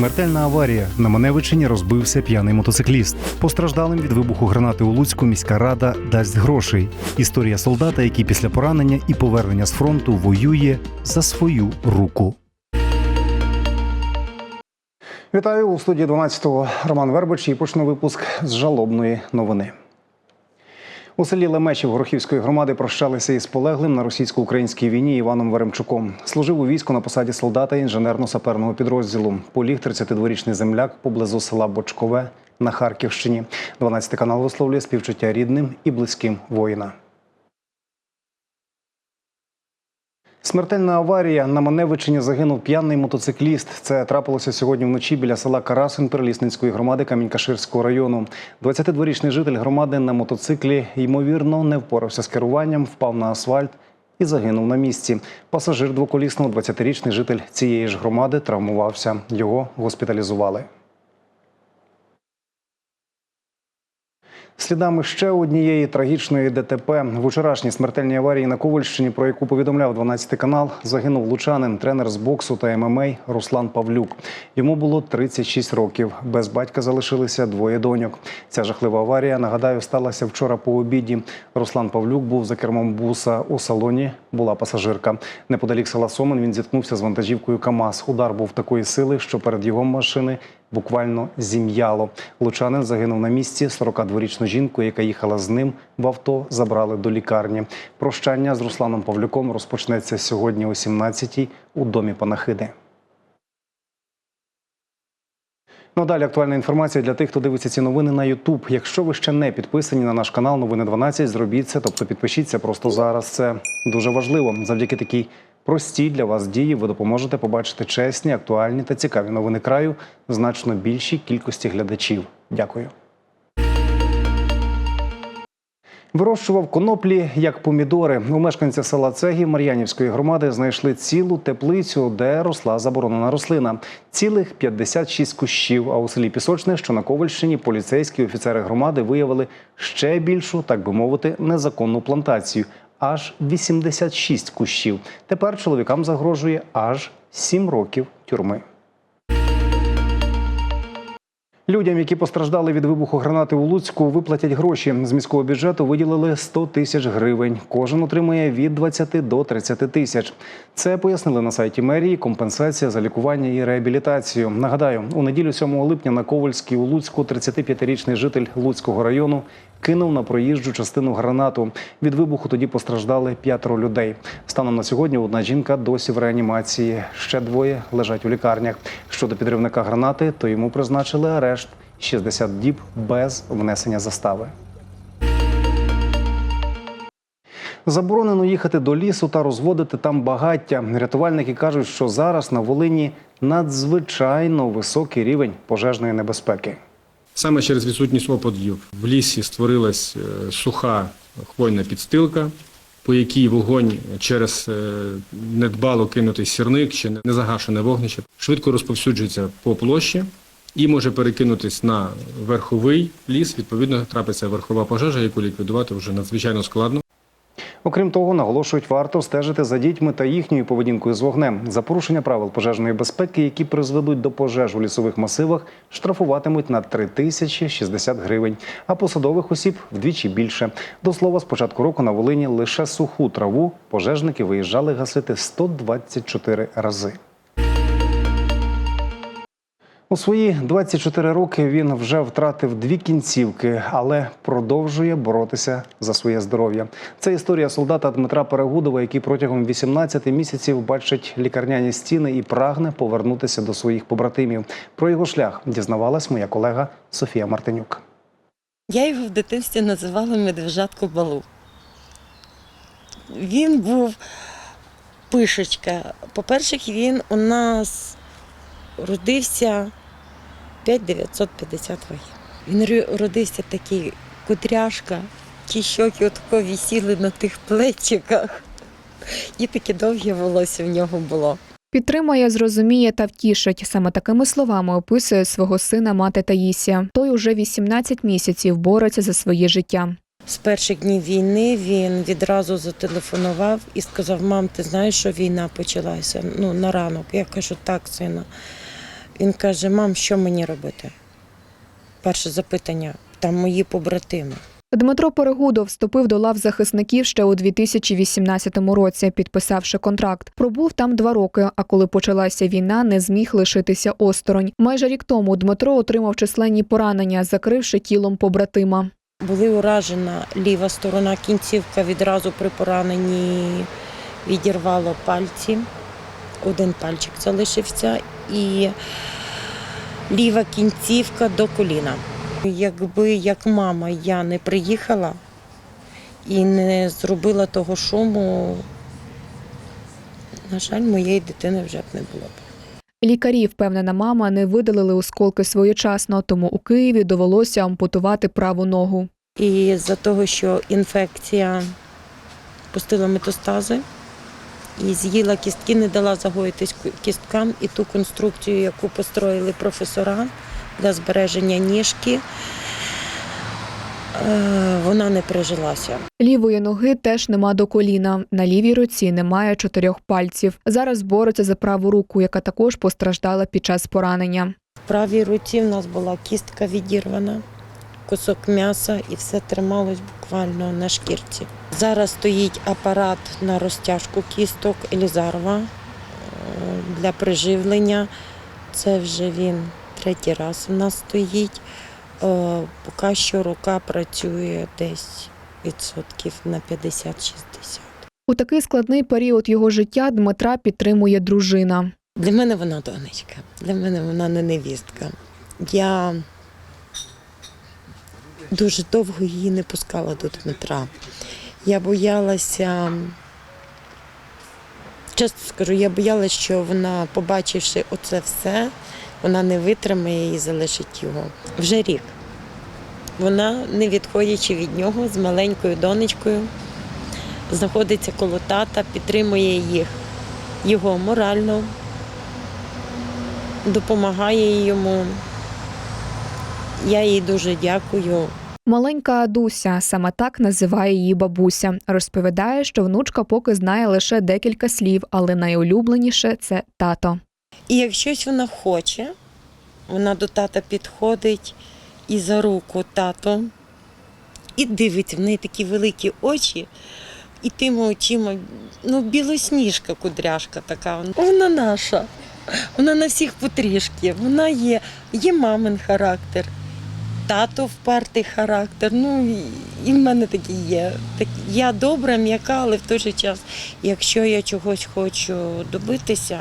Смертельна аварія на Маневичині розбився п'яний мотоцикліст. Постраждалим від вибуху гранати у Луцьку міська рада дасть грошей. Історія солдата, який після поранення і повернення з фронту воює за свою руку. Вітаю у студії 12-го Роман Вербич і почну випуск з жалобної новини. У селі Лемечів Горохівської громади прощалися із полеглим на російсько-українській війні Іваном Веремчуком. Служив у війську на посаді солдата інженерно-саперного підрозділу. Поліг 32-річний земляк поблизу села Бочкове на Харківщині. 12 канал висловлює співчуття рідним і близьким воїна. Смертельна аварія на Маневичині загинув п'яний мотоцикліст. Це трапилося сьогодні вночі біля села Карасин Перелісницької громади Камінь-Каширського району. 22-річний житель громади на мотоциклі ймовірно не впорався з керуванням, впав на асфальт і загинув на місці. Пасажир двоколісного 20-річний житель цієї ж громади травмувався. Його госпіталізували. Слідами ще однієї трагічної ДТП в учорашній смертельній аварії на Ковальщині, про яку повідомляв 12 канал, загинув лучанин, тренер з боксу та ММА Руслан Павлюк. Йому було 36 років. Без батька залишилися двоє доньок. Ця жахлива аварія, нагадаю, сталася вчора по обіді. Руслан Павлюк був за кермом буса. У салоні була пасажирка. Неподалік села Сомин він зіткнувся з вантажівкою КАМАЗ. Удар був такої сили, що перед його машини буквально зім'яло. Лучанин загинув на місці. 42-річну жінку, яка їхала з ним в авто, забрали до лікарні. Прощання з Русланом Павлюком розпочнеться сьогодні о 17-й у домі Панахиди. Ну, далі актуальна інформація для тих, хто дивиться ці новини на YouTube. Якщо ви ще не підписані на наш канал Новини 12, зробіть це, тобто підпишіться просто зараз. Це дуже важливо. Завдяки такій простій для вас дії ви допоможете побачити чесні, актуальні та цікаві новини краю значно більшій кількості глядачів. Дякую. Вирощував коноплі як помідори. У мешканця села Цегів Мар'янівської громади знайшли цілу теплицю, де росла заборонена рослина. Цілих 56 кущів. А у селі Пісочне, що на Ковальщині, поліцейські офіцери громади виявили ще більшу, так би мовити, незаконну плантацію. Аж 86 кущів. Тепер чоловікам загрожує аж 7 років тюрми. Людям, які постраждали від вибуху гранати у Луцьку, виплатять гроші. З міського бюджету виділили 100 тисяч гривень. Кожен отримує від 20 до 30 тисяч. Це пояснили на сайті мерії. Компенсація за лікування і реабілітацію. Нагадаю, у неділю 7 липня на Ковальській у Луцьку 35-річний житель Луцького району кинув на проїжджу частину гранату. Від вибуху тоді постраждали п'ятеро людей. Станом на сьогодні одна жінка досі в реанімації. Ще двоє лежать у лікарнях. Щодо підривника гранати, то йому призначили арешт 60 діб без внесення застави. Заборонено їхати до лісу та розводити там багаття. Рятувальники кажуть, що зараз на Волині надзвичайно високий рівень пожежної небезпеки. Саме через відсутність опадів в лісі створилась е, суха хвойна підстилка, по якій вогонь через е, недбало кинутий сірник чи незагашене вогнище швидко розповсюджується по площі і може перекинутись на верховий ліс. Відповідно, трапиться верхова пожежа, яку ліквідувати вже надзвичайно складно. Окрім того, наголошують, варто стежити за дітьми та їхньою поведінкою з вогнем. За порушення правил пожежної безпеки, які призведуть до пожеж у лісових масивах, штрафуватимуть на 3 тисячі 60 гривень, а посадових осіб вдвічі більше. До слова, з початку року на Волині лише суху траву пожежники виїжджали гасити 124 рази. У свої 24 роки він вже втратив дві кінцівки, але продовжує боротися за своє здоров'я. Це історія солдата Дмитра Перегудова, який протягом 18 місяців бачить лікарняні стіни і прагне повернутися до своїх побратимів. Про його шлях дізнавалась моя колега Софія Мартинюк. Я його в дитинстві називала медвежатку балу. Він був пишечка. По-перше, він у нас родився 5950 вагів. Він родився такий кудряшка, ті щоки отако висіли на тих плечиках. І таке довге волосся в нього було. Підтримує, зрозуміє та втішить. Саме такими словами описує свого сина мати Таїсія. Той уже 18 місяців бореться за своє життя. З перших днів війни він відразу зателефонував і сказав: Мам, ти знаєш, що війна почалася? Ну, на ранок. Я кажу, так, сина. Він каже: мам, що мені робити? Перше запитання, там мої побратими. Дмитро Перегудов вступив до лав захисників ще у 2018 році, підписавши контракт. Пробув там два роки. А коли почалася війна, не зміг лишитися осторонь. Майже рік тому Дмитро отримав численні поранення, закривши тілом побратима. Були уражена ліва сторона кінцівка відразу при пораненні відірвало пальці. Один пальчик залишився і ліва кінцівка до коліна. Якби як мама я не приїхала і не зробила того шуму, на жаль, моєї дитини вже б не було б. Лікарі, впевнена мама, не видалили осколки своєчасно, тому у Києві довелося ампутувати праву ногу. І за того, що інфекція пустила метастази і з'їла кістки, не дала загоїтись кісткам і ту конструкцію, яку построїли професора для збереження ніжки, е, вона не прижилася. Лівої ноги теж нема до коліна. На лівій руці немає чотирьох пальців. Зараз бореться за праву руку, яка також постраждала під час поранення. В правій руці в нас була кістка відірвана, кусок м'яса і все трималось буквально на шкірці. Зараз стоїть апарат на розтяжку кісток Елізарова е, для приживлення. Це вже він третій раз у нас стоїть. Е, Поки що рука працює десь відсотків на 50-60. У такий складний період його життя Дмитра підтримує дружина. Для мене вона донечка, для мене вона не невістка. Я дуже довго її не пускала до Дмитра. Я боялася, чесно скажу, я боялася, що вона, побачивши оце все, вона не витримає і залишить його. Вже рік. Вона, не відходячи від нього, з маленькою донечкою, знаходиться коло тата, підтримує їх, його морально, допомагає йому. Я їй дуже дякую. Маленька Адуся саме так називає її бабуся. Розповідає, що внучка поки знає лише декілька слів, але найулюбленіше це тато. І як щось вона хоче, вона до тата підходить і за руку тато, і дивиться, в неї такі великі очі, і тими очима, ну, білосніжка кудряшка така. Вона наша. Вона на всіх потрішки. Вона є, є мамин характер, тато впертий характер. Ну і, в мене такий є. Так, я добра, м'яка, але в той же час, якщо я чогось хочу добитися,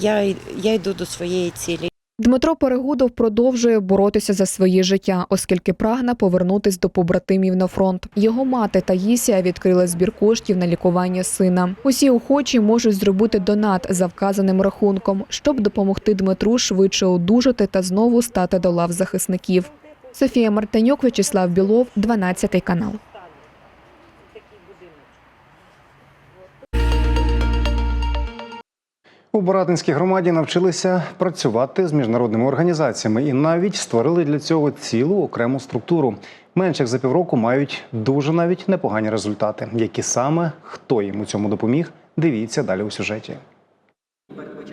я, я йду до своєї цілі. Дмитро Перегудов продовжує боротися за своє життя, оскільки прагне повернутись до побратимів на фронт. Його мати Таїсія відкрила збір коштів на лікування сина. Усі охочі можуть зробити донат за вказаним рахунком, щоб допомогти Дмитру швидше одужати та знову стати до лав захисників. Софія Мартинюк, Вячеслав Білов, 12 канал. У Боратинській громаді навчилися працювати з міжнародними організаціями і навіть створили для цього цілу окрему структуру. Менш як за півроку мають дуже навіть непогані результати. Які саме хто їм у цьому допоміг? Дивіться далі у сюжеті.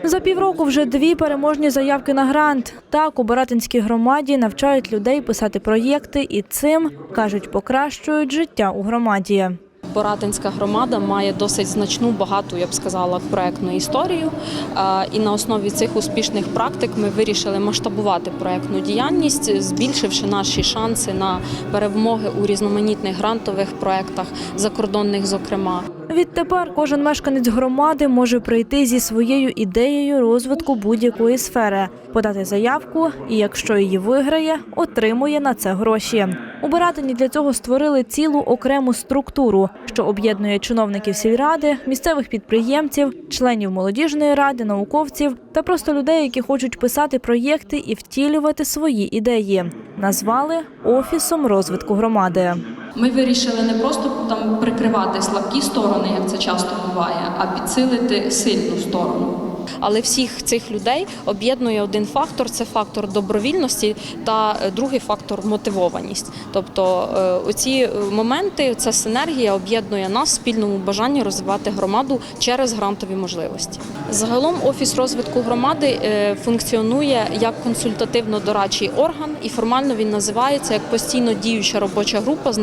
За півроку вже дві переможні заявки на грант. Так у Баратинській громаді навчають людей писати проєкти і цим, кажуть, покращують життя у громаді. Боратинська громада має досить значну, багату, я б сказала, проектну історію. Е, І на основі цих успішних практик ми вирішили масштабувати проектну діяльність, збільшивши наші шанси на перемоги у різноманітних грантових проектах, закордонних, зокрема. Відтепер кожен мешканець громади може прийти зі своєю ідеєю розвитку будь-якої сфери, подати заявку і, якщо її виграє, отримує на це гроші. У Баратині для цього створили цілу окрему структуру, що об'єднує чиновників сільради, місцевих підприємців, членів молодіжної ради, науковців та просто людей, які хочуть писати проєкти і втілювати свої ідеї. Назвали офісом розвитку громади. Ми вирішили не просто там прикривати слабкі сторони, як це часто буває, а підсилити сильну сторону. Але всіх цих людей об'єднує один фактор це фактор добровільності та е, другий фактор мотивованість. Тобто е, оці е, моменти, ця синергія об'єднує нас в спільному бажанні розвивати громаду через грантові можливості. Загалом офіс розвитку громади функціонує як консультативно-дорадчий орган, і формально він називається як постійно діюча робоча група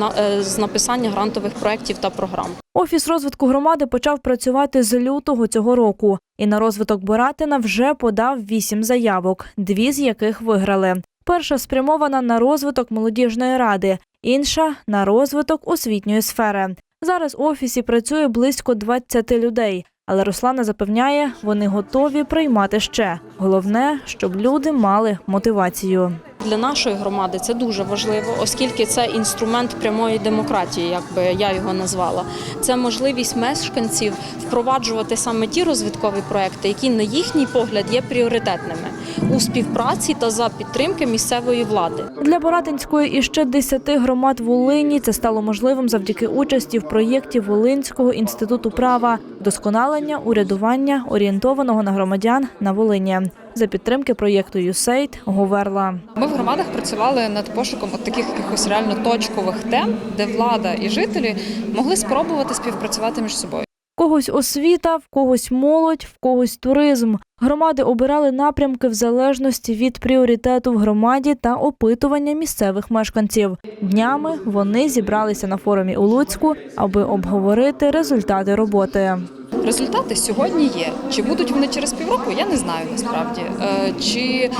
з написання грантових проєктів та програм. Офіс розвитку громади почав працювати з лютого цього року, і на розвиток Боратина вже подав вісім заявок, дві з яких виграли. Перша спрямована на розвиток молодіжної ради, інша на розвиток освітньої сфери. Зараз у офісі працює близько 20 людей, але Руслана запевняє, вони готові приймати ще. Головне, щоб люди мали мотивацію. Для нашої громади це дуже важливо, оскільки це інструмент прямої демократії, як би я його назвала. Це можливість мешканців впроваджувати саме ті розвиткові проекти, які на їхній погляд є пріоритетними у співпраці та за підтримки місцевої влади. Для Боратинської і ще 10 громад Волині це стало можливим завдяки участі в проєкті Волинського інституту права вдосконалення урядування орієнтованого на громадян на Волині за підтримки проєкту USAID Говерла. Ми в громадах працювали над пошуком от таких якихось реально точкових тем, де влада і жителі могли спробувати співпрацювати між собою. В когось освіта, в когось молодь, в когось туризм. Громади обирали напрямки в залежності від пріоритету в громаді та опитування місцевих мешканців. Днями вони зібралися на форумі у Луцьку, аби обговорити результати роботи. Результати сьогодні є. Чи будуть вони через півроку? Я не знаю насправді. Е, Чи е,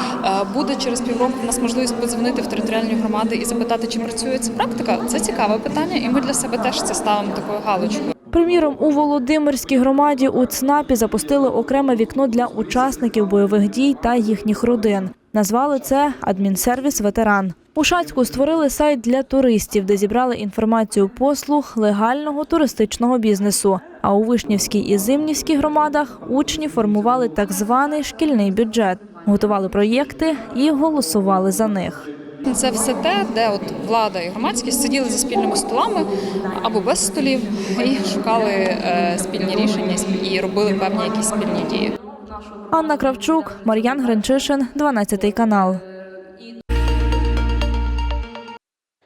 буде через півроку в нас можливість подзвонити в територіальні громади і запитати, чи працює ця практика? Це цікаве питання, і ми для себе теж це ставимо такою галочкою. Приміром, у Володимирській громаді у ЦНАПі запустили окреме вікно для учасників бойових дій та їхніх родин. Назвали це адмінсервіс ветеран. У Шацьку створили сайт для туристів, де зібрали інформацію послуг легального туристичного бізнесу. А у Вишнівській і Зимнівській громадах учні формували так званий шкільний бюджет, готували проєкти і голосували за них. Це все те, де от влада і громадськість сиділи за спільними столами або без столів і шукали е, спільні рішення і робили певні якісь спільні дії. Анна Кравчук, Мар'ян Гринчишин, 12 канал.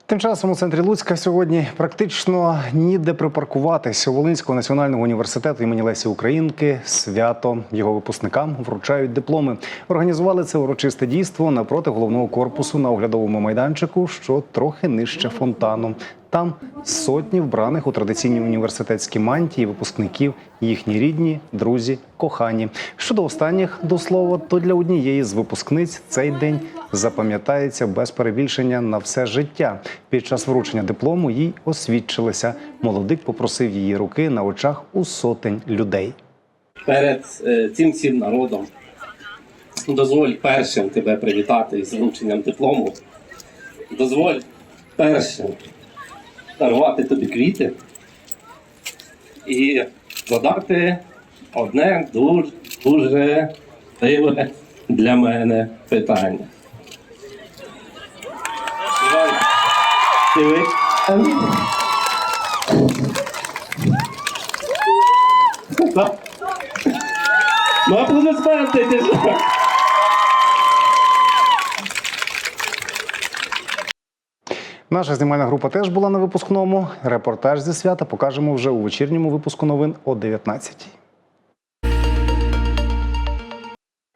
Тим часом у центрі Луцька сьогодні практично ніде припаркуватись. У Волинського національного університету імені Лесі Українки свято його випускникам вручають дипломи. Організували це урочисте дійство напроти головного корпусу на оглядовому майданчику, що трохи нижче фонтану. Там сотні вбраних у традиційні університетські мантії випускників, їхні рідні, друзі, кохані. Щодо останніх, до слова, то для однієї з випускниць цей день запам'ятається без перебільшення на все життя. Під час вручення диплому їй освідчилися. Молодик попросив її руки на очах у сотень людей. перед е, цим всім народом. Дозволь першим тебе привітати з врученням диплому. Дозволь першим дарувати тобі квіти і задати одне дуже, дуже дивне для мене питання. Ну, аплодисменти, ти ж. Наша знімальна група теж була на випускному. Репортаж зі свята покажемо вже у вечірньому випуску новин о 19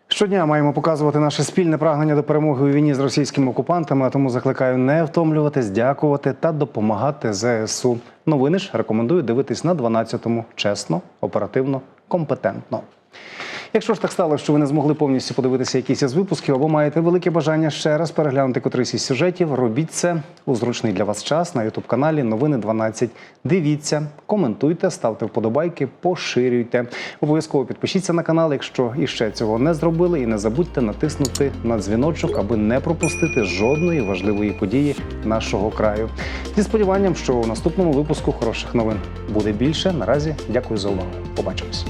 Щодня маємо показувати наше спільне прагнення до перемоги у війні з російськими окупантами, а тому закликаю не втомлюватись, дякувати та допомагати ЗСУ. Новини ж рекомендую дивитись на 12-му чесно, оперативно, компетентно. Якщо ж так сталося, що ви не змогли повністю подивитися якісь із випусків або маєте велике бажання ще раз переглянути котрийсь із сюжетів, робіть це у зручний для вас час на ютуб каналі Новини 12. Дивіться, коментуйте, ставте вподобайки, поширюйте. Обов'язково підпишіться на канал, якщо іще цього не зробили, і не забудьте натиснути на дзвіночок, аби не пропустити жодної важливої події нашого краю. Зі сподіванням, що у наступному випуску хороших новин буде більше. Наразі дякую за увагу. Побачимось.